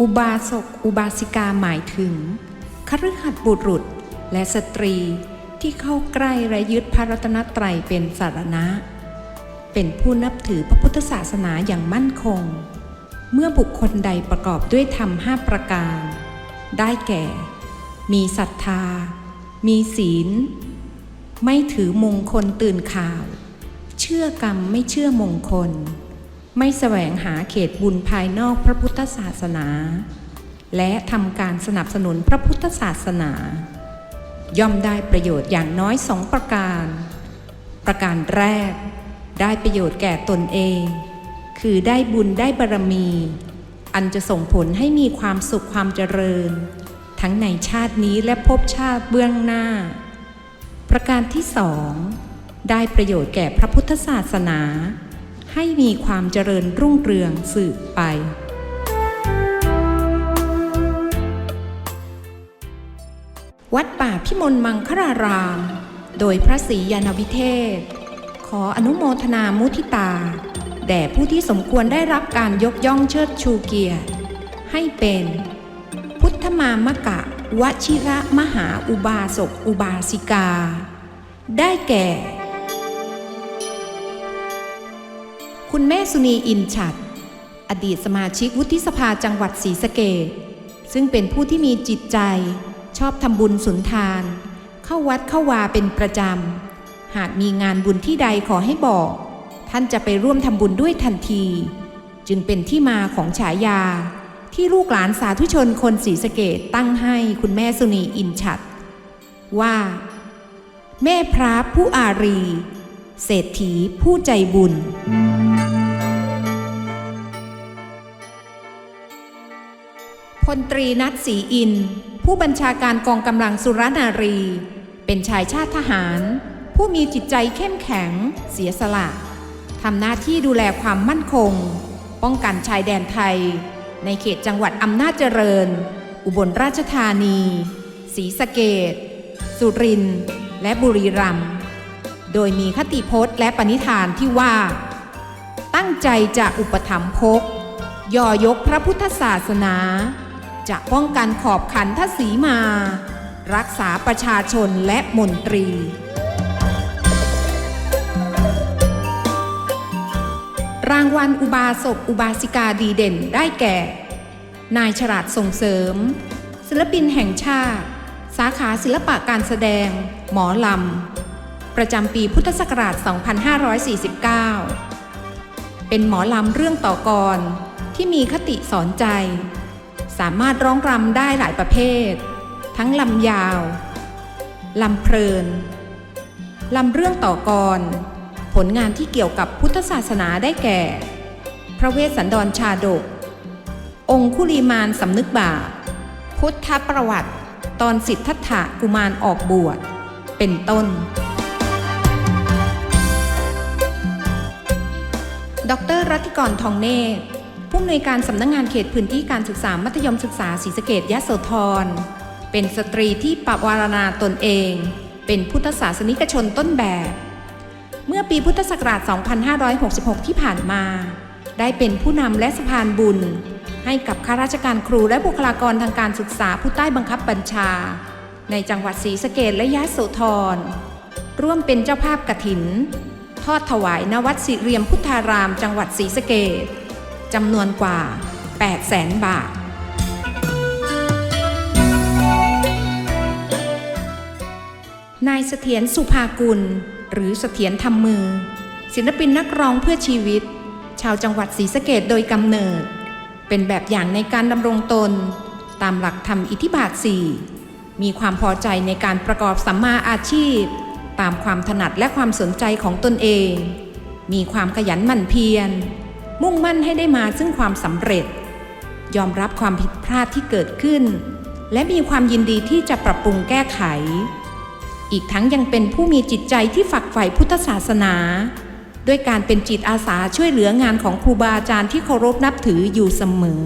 อุบาสกอุบาสิกาหมายถึงคฤหัสถ์บุรุษและสตรีที่เข้าใกล้และยึดพระรัตนตรัยเป็นสารณะ เป็นผู้นับถือพระพุทธศาสนาอย่างมั่นคง เมื่อบุคคลใดประกอบด้วยธรรมห้าประการ ได้แก่ มีศรัทธา มีศีล ไม่ถือมงคลตื่นข่าว เชื่อกรรมไม่เชื่อมงคล ไม่แสวงหาเขตบุญภายนอกพระพุทธศาสนา และทำการสนับสนุนพระพุทธศาสนา ย่อมได้ประโยชน์อย่างน้อยสองประการ ประการแรก ได้ประโยชน์แก่ตนเอง คือได้บุญได้บารมี อันจะส่งผลให้มีความสุขความเจริญ ทั้งในชาตินี้และภพชาติเบื้องหน้า ประการที่สองได้ประโยชน์แก่พระพุทธศาสนา ให้มีความเจริญรุ่งเรืองสืบไป วัดป่าพิมลมังคลาราม โดยพระศรียานวิเทศ ขออนุโมทนามุทิตา แด่ผู้ที่สมควรได้รับการยกย่องเชิดชูเกียรติ ให้เป็น พุทธมามกะวชิระมหาอุบาสกอุบาสิกา ได้แก่ คุณแม่สุนีอินฉัด อดีตสมาชิกวุฒิสภาจังหวัดศรีสะเกดซึ่งเป็นผู้ที่มีจิตใจ ชอบทำบุญสุนทาน เข้าวัดเข้าวาเป็นประจำ หากมีงานบุญที่ใดขอให้บอก ท่านจะไปร่วมทำบุญด้วยทันที จึงเป็นที่มาของฉายา ที่ลูกหลานสาธุชนคนศรีสะเกดตั้งให้คุณแม่สุนีอินฉัด ว่า แม่พระผู้อารี เศรษฐีผู้ใจบุญ ลตรีนัทศรีอิน ผู้บัญชาการกองกำลังสุรนารี เป็นชายชาติทหาร ผู้มีจิตใจเข้มแข็ง เสียสละทำหน้าที่ดูแลความมั่นคง ป้องกันชายแดนไทย ในเขตจังหวัดอำนาจเจริญ อุบลราชธานีศรีสะเกดสุรินทร์และบุรีรัมย์โดยมีคติพจน์และปณิธานที่ว่า ตั้งใจจะอุปถัมภกย่อยกพระพุทธศาสนา จะป้องกันขอบขันทศีมา รักษาประชาชนและมนตรี รางวัลอุบาสกอุบาสิกาดีเด่นได้แก่ นายฉลาดส่งเสริม ศิลปินแห่งชาติ สาขาศิลปะการแสดง หมอลำ ประจำปีพุทธศักราช 2549 เป็นหมอลำเรื่องต่อกรที่มีคติสอนใจ สามารถร้องรำได้หลายประเภท ทั้งลำยาวลำเพลินลำเรื่องต่อกร ผลงานที่เกี่ยวกับพุทธศาสนาได้แก่ พระเวสสันดรชาดก องคุลีมานสำนึกบาปพุทธประวัติ ตอนสิทธัตถะกุมารออกบวช เป็นต้น ดรรัติกรทองเนตร ผู้อำนวยการสำนักงงานเขตพื้นที่การศึกษามัธยมศึกษาศรีสะเกดยะโสธร เป็นสตรีที่ปวารณาตนเอง เป็นพุทธศาสนิกชนต้นแบบ เมื่อปีพุทธศักราช 2566 ที่ผ่านมา ได้เป็นผู้นำและสะพานบุญ ให้กับข้าราชการครูและบุคลากรทางการศึกษาผู้ใต้บังคับบัญชา ในจังหวัดศรีสะเกดและยะโสธร ร่วมเป็นเจ้าภาพกฐิน ทอดถวายณวัดสิเรียมพุทธาราม จังหวัดศรีสะเกด จำนวนกว่า 8 0 0แสนบาท นายเสถียรสุภากุล หรือเสถียรทำมือ ศิลปินนักร้องเพื่อชีวิต ชาวจังหวัดศรีสะเกดโดยกำเนิด เป็นแบบอย่างในการดำรงตน ตามหลักธรรมอิทธิบาทสี่มีความพอใจในการประกอบสัมมาอาชีพ ตามความถนัดและความสนใจของตนเอง มีความขยันหมั่นเพียร มุ่งมั่นให้ได้มาซึ่งความสำเร็จ ยอมรับความผิดพลาดที่เกิดขึ้น และมีความยินดีที่จะปรับปรุงแก้ไข อีกทั้งยังเป็นผู้มีจิตใจที่ฝักใฝ่พุทธศาสนา ด้วยการเป็นจิตอาสาช่วยเหลืองานของครูบาอาจารย์ที่เคารพนับถืออยู่เสมอ